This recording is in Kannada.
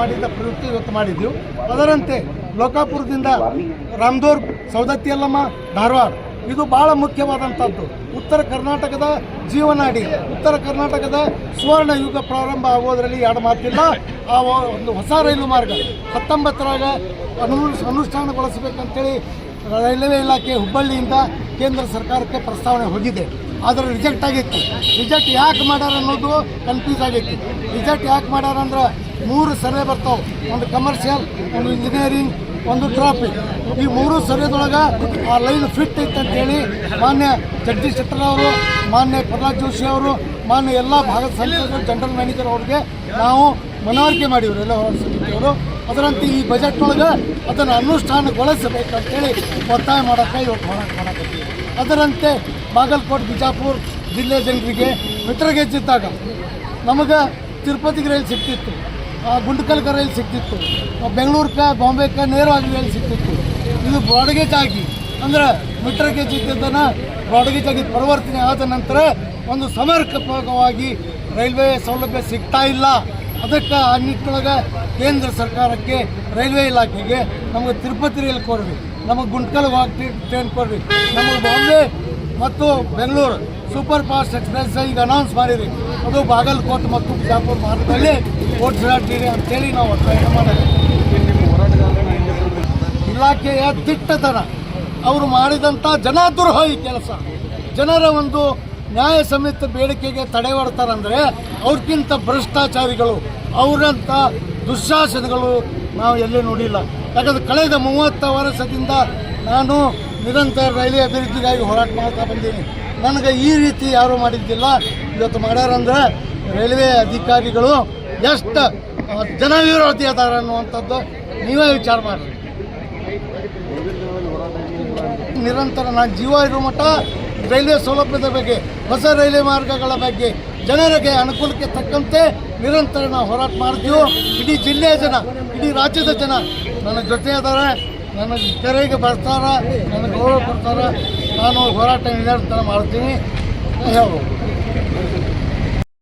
ಮಾಡಿದ್ದ ಪ್ರವೃತ್ತಿ ಇವತ್ತು ಮಾಡಿದ್ದೆವು ಅದರಂತೆ ಲೋಕಾಪುರದಿಂದ ರಾಮದೂರ್ ಸೌದತ್ತಿ ಅಲ್ಲಮ್ಮ, ಧಾರವಾಡ. ಇದು ಬಹಳ ಮುಖ್ಯವಾದಂಥದ್ದು ಉತ್ತರ ಕರ್ನಾಟಕದ ಜೀವನಾಡಿ, ಉತ್ತರ ಕರ್ನಾಟಕದ ಸುವರ್ಣ ಯುಗ ಪ್ರಾರಂಭ ಆಗೋದರಲ್ಲಿ ಎರಡು ಮಾತಿಲ್ಲ. ಆ ಒಂದು ಹೊಸ ರೈಲು ಮಾರ್ಗ, ಹತ್ತೊಂಬತ್ತರಾಗ ಅನು ಅನುಷ್ಠಾನಗೊಳಿಸಬೇಕಂತೇಳಿ ರೈಲ್ವೆ ಇಲಾಖೆ ಹುಬ್ಬಳ್ಳಿಯಿಂದ ಕೇಂದ್ರ ಸರ್ಕಾರಕ್ಕೆ ಪ್ರಸ್ತಾವನೆ ಹೋಗಿದೆ. ಆದರೆ ರಿಜೆಕ್ಟ್ ಆಗಿತ್ತು. ರಿಜೆಕ್ಟ್ ಯಾಕೆ ಮಾಡ್ಯಾರ ಅನ್ನೋದು ಕನ್ಫ್ಯೂಸ್ ಆಗೈತಿ ರಿಜೆಕ್ಟ್ ಯಾಕೆ ಮಾಡ್ಯಾರ ಅಂದ್ರೆ ಮೂರು ಸರ್ವೆ ಬರ್ತಾವೆ. ಒಂದು ಕಮರ್ಷಿಯಲ್ ಒಂದು ಇಂಜಿನಿಯರಿಂಗ್ ಒಂದು ಟ್ರಾಫಿಕ್ ಈ ಮೂರು ಸರ್ವೆದೊಳಗೆ ಆ ಲೈನ್ ಫಿಟ್ ಐತೆ ಅಂತೇಳಿ ಮಾನ್ಯ ಜಗದೀಶ್ ಶೆಟ್ಟರ್ ಅವರು, ಮಾನ್ಯ ಪ್ರಹ್ಲಾದ್ ಜೋಶಿ ಅವರು, ಮಾನ್ಯ ಎಲ್ಲ ಭಾಗದ ಸಂಸದರು ಜನರಲ್ ಮ್ಯಾನೇಜರ್ ಅವ್ರಿಗೆ ನಾವು ಮನವರಿಕೆ ಮಾಡಿದ್ರು ಎಲ್ಲ ಅವರು ಅದರಂತೆ ಈ ಬಜೆಟ್ನೊಳಗೆ ಅದನ್ನು ಅನುಷ್ಠಾನಗೊಳಿಸಬೇಕಂತೇಳಿ ಒತ್ತಾಯ ಮಾಡೋಕ್ಕೆ ಇವತ್ತು ಹೋರಾಟ ಮಾಡಕತ್ತೀವಿ. ಅದರಂತೆ ಬಾಗಲಕೋಟೆ, ಬಿಜಾಪುರ ಜಿಲ್ಲೆ ಜನರಿಗೆ ಮಿತ್ರಗೆಜ್ಜಿದ್ದಾಗ ನಮಗೆ ತಿರುಪತಿಗೆ ರೈಲು ಸಿಗ್ತಿತ್ತು. ಆ, ಗುಂಡ್ಕಲ್ಗೆ ರೈಲು ಸಿಗ್ತಿತ್ತು ಆ, ಬೆಂಗಳೂರ್ಗೆ ಬಾಂಬೆಗೆ ನೇರವಾಗಿ ರೈಲು ಸಿಕ್ತಿತ್ತು ಇದು ಬ್ರಾಡ್ಗೇಜ್ ಆಗಿ ಅಂದ್ರೆ ಮೀಟರ್ ಗೇಜ್ ಇದ್ದದನ್ನು ಬ್ರಾಡ್ಗೇಜ್ ಆಗಿ ಪರಿವರ್ತನೆ ಆದ ನಂತರ ಒಂದು ಸಮರ್ಪಕವಾಗಿ ರೈಲ್ವೆ ಸೌಲಭ್ಯ ಸಿಗ್ತಾ ಇಲ್ಲ. ಅದಕ್ಕೆ ಆ ನಿಟ್ಟಿನೊಳಗೆ ಕೇಂದ್ರ ಸರ್ಕಾರಕ್ಕೆ ರೈಲ್ವೆ ಇಲಾಖೆಗೆ ನಮಗೆ ತಿರುಪತಿ ರೈಲು ಕೊಡ್ರಿ. ನಮಗೆ ಗುಂಟ್ಕಲ್ಗೆ ಹೋಗಿ ಟ್ರೈನ್ ಕೊಡ್ರಿ. ನಮಗೆ ಬಾಂಬೆ ಮತ್ತು ಬೆಂಗಳೂರು ಸೂಪರ್ ಫಾಸ್ಟ್ ಎಕ್ಸ್ಪ್ರೆಸ್ ಈಗ ಅನೌನ್ಸ್ ಮಾಡಿರಿ ಅದು ಬಾಗಲಕೋಟೆ ಮತ್ತು ಬಿಜಾಪುರ ಮಾರ್ಗದಲ್ಲಿ ಓಡಿಸಿರಿ ಅಂತೇಳಿ ನಾವು ಒತ್ತಾಯ ಮಾಡಿದ್ವಿ. ಇಲಾಖೆಯ ದಿಟ್ಟತನ. ಅವರು ಮಾಡಿದಂಥ ಜನಾದ್ರೋಹಿ ಕೆಲಸ. ಜನರ ಒಂದು ನ್ಯಾಯ ಸಮಿತ ಬೇಡಿಕೆಗೆ ತಡೆ ಹೊಡ್ತಾರಂದರೆ ಅವ್ರಿಗಿಂತ ಭ್ರಷ್ಟಾಚಾರಿಗಳು, ಅವರಂಥ ದುಶ್ಯಾಸನಗಳು ನಾವು ಎಲ್ಲೇ ನೋಡಿಲ್ಲ. ಯಾಕಂದ್ರೆ ಕಳೆದ ಮೂವತ್ತು ವರ್ಷದಿಂದ ನಾನು ನಿರಂತರ ರೈಲ್ವೆ ಅಭಿವೃದ್ಧಿಗಾಗಿ ಹೋರಾಟ ಮಾಡ್ತಾ ಬಂದೀನಿ. ನನಗೆ ಈ ರೀತಿ ಯಾರೂ ಮಾಡಿದ್ದಿಲ್ಲ. ಇವತ್ತು ಮಾಡ್ಯಾರಂದ್ರೆ ರೈಲ್ವೆ ಅಧಿಕಾರಿಗಳು ಎಷ್ಟು ಜನ ಜನವಿರೋಧಿ ಅದಾರ ಅನ್ನುವಂಥದ್ದು ನೀವೇ ವಿಚಾರ ಮಾಡಿರಿ. ನಿರಂತರ ನಾನು ಜೀವ ಇರೋ ಮಟ್ಟ ರೈಲ್ವೆ ಸೌಲಭ್ಯದ ಬಗ್ಗೆ, ಹೊಸ ರೈಲ್ವೆ ಮಾರ್ಗಗಳ ಬಗ್ಗೆ ಜನರಿಗೆ ಅನುಕೂಲಕ್ಕೆ ತಕ್ಕಂತೆ ನಿರಂತರ ನಾವು ಹೋರಾಟ ಮಾಡ್ತೀವಿ. ಇಡೀ ಜಿಲ್ಲೆಯ ಜನ, ಇಡೀ ರಾಜ್ಯದ ಜನ ನನ್ನ ಜೊತೆ ಅದಾರೆ. ನನ್ನ ತೆರೆಗೆ ಬರ್ತಾರ ನನಗೆ ಗೌರವ ಕೊಡ್ತಾರ ನಾನು ಹೋರಾಟ ನಿರಂತರ ಮಾಡ್ತೀನಿ ಹೇಳ್ಬೋದು.